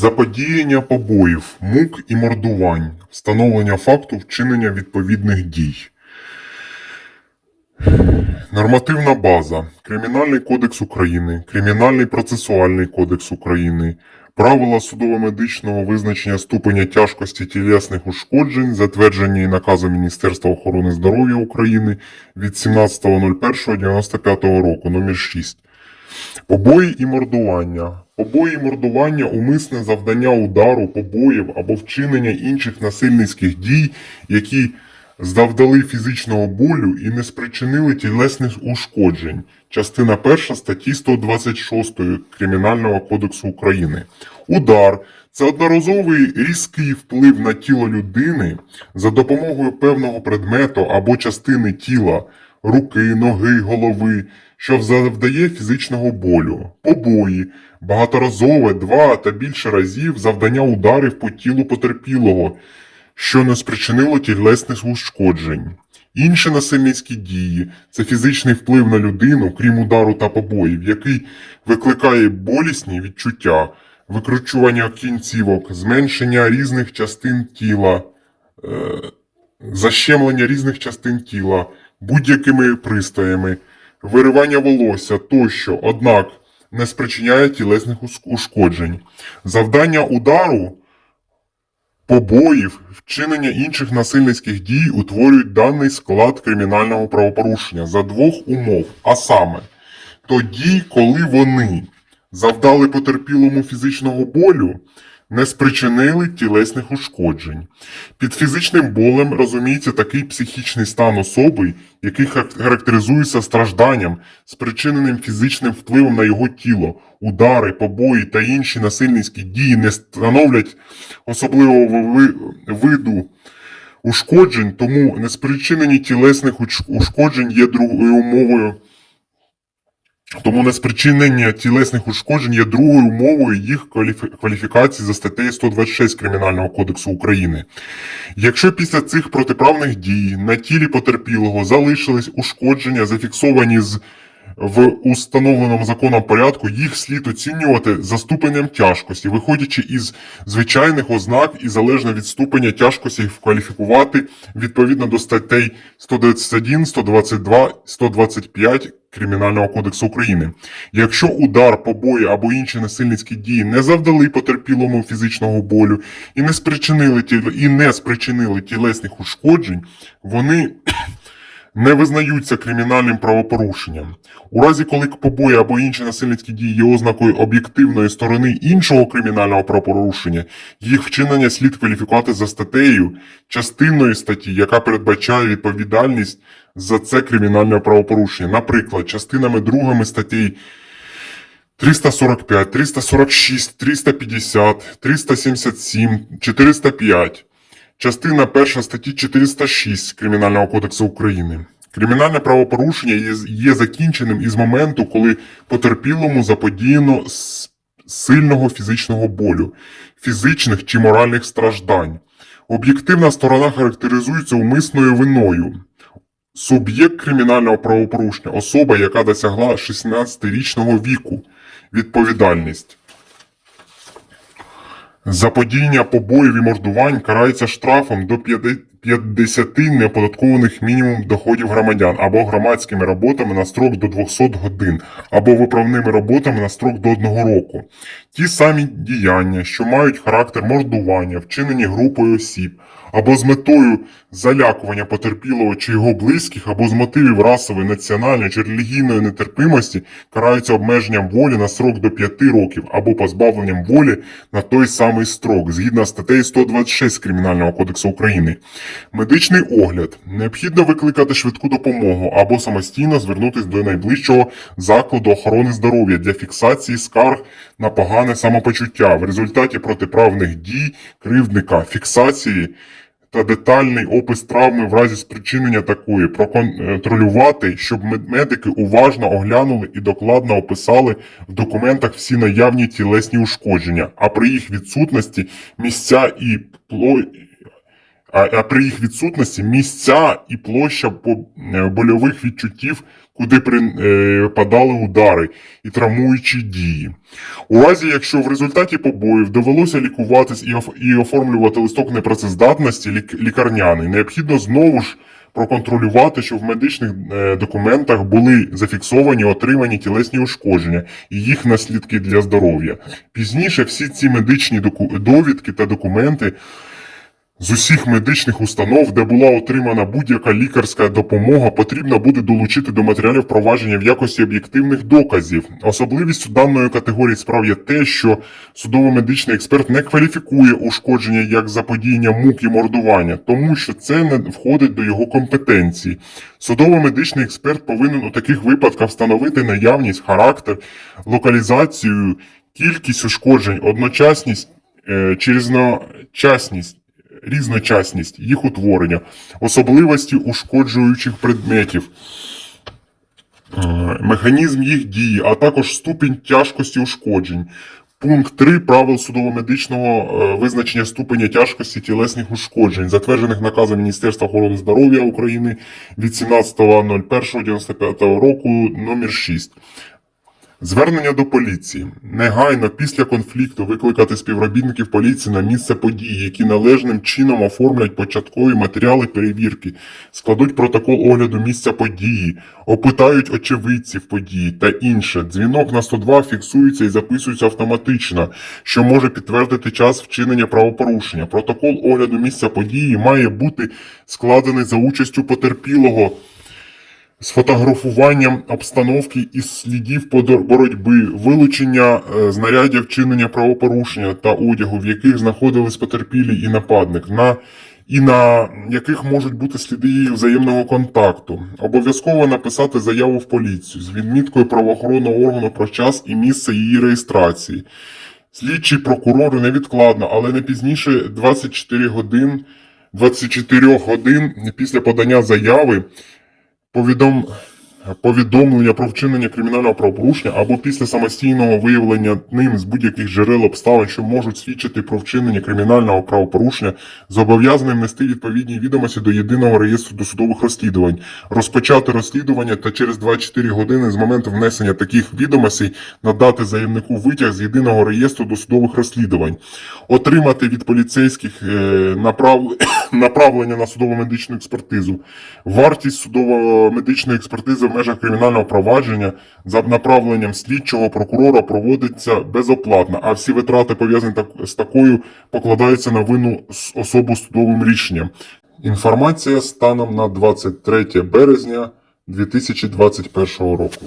Заподіяння побоїв, мук і мордувань, встановлення факту вчинення відповідних дій. Нормативна база. Кримінальний кодекс України, Кримінальний процесуальний кодекс України, правила судово-медичного визначення ступеня тяжкості тілесних ушкоджень, затверджені наказом Міністерства охорони здоров'я України від 17.01.95 року, номер 6. Побої і мордування. Побої і мордування умисне завдання удару, побоїв або вчинення інших насильницьких дій, які завдали фізичного болю і не спричинили тілесних ушкоджень. Частина 1 статті 126 Кримінального кодексу України. Удар це одноразовий різкий вплив на тіло людини за допомогою певного предмету або частини тіла, руки, ноги, голови, що завдає фізичного болю, побої, багаторазове два та більше разів завдання ударів по тілу потерпілого, що не спричинило тілесних ушкоджень. Інші насильницькі дії. Це фізичний вплив на людину, крім удару та побоїв, який викликає болісні відчуття, викручування кінцівок, зменшення різних частин тіла, е, защемлення різних частин тіла будь-якими пристроями, виривання волосся тощо, однак не спричиняє тілесних ушкоджень. Завдання удару, побоїв, вчинення інших насильницьких дій утворюють даний склад кримінального правопорушення за двох умов, а саме тоді, коли вони завдали потерпілому фізичного болю, не спричинили тілесних ушкоджень. Під фізичним болем розуміється такий психічний стан особи, який характеризується стражданням, спричиненим фізичним впливом на його тіло. Удари, побої та інші насильницькі дії не становлять особливого виду ушкоджень, тому неспричинені тілесних ушкоджень є другою умовою тому неспричинення тілесних ушкоджень є другою умовою їх кваліфі- кваліфікації за статтею 126 Кримінального кодексу України. Якщо після цих протиправних дій на тілі потерпілого залишились ушкодження, зафіксовані з в установленому законом порядку, їх слід оцінювати за ступенем тяжкості, виходячи із звичайних ознак і залежно від ступеня тяжкості їх кваліфікувати відповідно до статей 121, 122, 125 Кримінального кодексу України. Якщо удар, побої або інші насильницькі дії не завдали потерпілому фізичного болю і не спричинили тіл- і не спричинили тілесних ушкоджень, вони не визнаються кримінальним правопорушенням. У разі, коли побої або інші насильницькі дії є ознакою об'єктивної сторони іншого кримінального правопорушення, їх вчинення слід кваліфікувати за статтею частиною статті, яка передбачає відповідальність за це кримінальне правопорушення. Наприклад, частинами другими статей 345, 346, 350, 377, 405. Частина 1 статті 406 Кримінального кодексу України. Кримінальне правопорушення є, закінченим із моменту, коли потерпілому заподіяно сильного фізичного болю, фізичних чи моральних страждань. Об'єктивна сторона характеризується умисною виною. Суб'єкт кримінального правопорушення особа, яка досягла 16-річного віку. Відповідальність. Заподіяння побоїв і мордувань карається штрафом до 50 неоподаткованих мінімум доходів громадян або громадськими роботами на строк до 200 годин, або виправними роботами на строк до 1 року. Ті самі діяння, що мають характер мордування, вчинені групою осіб, або з метою залякування потерпілого чи його близьких, або з мотивів расової, національної чи релігійної нетерпимості, караються обмеженням волі на строк до 5 років або позбавленням волі на той самий строк, згідно статтею 126 Кримінального кодексу України. Медичний огляд. Необхідно викликати швидку допомогу або самостійно звернутися до найближчого закладу охорони здоров'я для фіксації скарг на погане самопочуття в результаті протиправних дій кривдника, фіксації та детальний опис травми в разі спричинення такої, проконтролювати, щоб мед- медики уважно оглянули і докладно описали в документах всі наявні тілесні ушкодження, а при їх відсутності місця і пло... а, при їх відсутності місця і площа е, больових відчуттів куди припадали удари і травмуючі дії. У разі, якщо в результаті побоїв довелося лікуватись і, оформлювати листок непрацездатності лік- лікарняний, необхідно знову ж проконтролювати, що в медичних е, документах були зафіксовані отримані тілесні ушкодження і їх наслідки для здоров'я. Пізніше всі ці медичні довідки та документи з усіх медичних установ, де була отримана будь-яка лікарська допомога, потрібно буде долучити до матеріалів провадження в якості об'єктивних доказів. Особливістю даної категорії справ є те, що судово-медичний експерт не кваліфікує ушкодження як заподіяння мук і мордування, тому що це не входить до його компетенції. Судово-медичний експерт повинен у таких випадках встановити наявність, характер, локалізацію, кількість ушкоджень, одночасність е, чи різночасність їх утворення, особливості ушкоджуючих предметів, е, механізм їх дії, а також ступінь тяжкості ушкоджень. Пункт 3 правил судово-медичного е, визначення ступеня тяжкості тілесних ушкоджень, затверджених наказом Міністерства охорони здоров'я України від 17.01.95 року номер 6. Звернення до поліції. Негайно після конфлікту викликати співробітників поліції на місце події, які належним чином оформлять початкові матеріали перевірки, складуть протокол огляду місця події, опитають очевидців події та інше. Дзвінок на 102 фіксується і записується автоматично, що може підтвердити час вчинення правопорушення. Протокол огляду місця події має бути складений за участю потерпілого з фотографуванням обстановки і слідів боротьби, вилучення е, знарядів вчинення правопорушення та одягу, в яких знаходились потерпілі і нападник, на і на яких можуть бути сліди її взаємного контакту. Обов'язково написати заяву в поліцію з відміткою правоохоронного органу про час і місце її реєстрації. Слідчий прокурор невідкладно, але не пізніше 24 годин 24 годин після подання заяви повідом... повідомлення про вчинення кримінального правопорушення або після самостійного виявлення ним з будь-яких джерел обставин, що можуть свідчити про вчинення кримінального правопорушення, зобов'язаним нести відповідні відомості до єдиного реєстру досудових розслідувань, розпочати розслідування та через 24 години з моменту внесення таких відомостей надати заявнику витяг з єдиного реєстру досудових розслідувань, отримати від поліцейських е, направ... направлення на судово-медичну експертизу, вартість судово-медичної експертизи в межах кримінального провадження за направленням слідчого прокурора проводиться безоплатно, а всі витрати пов'язані з такою покладаються на вину з особу судовим рішенням. Інформація станом на 23 березня 2021 року.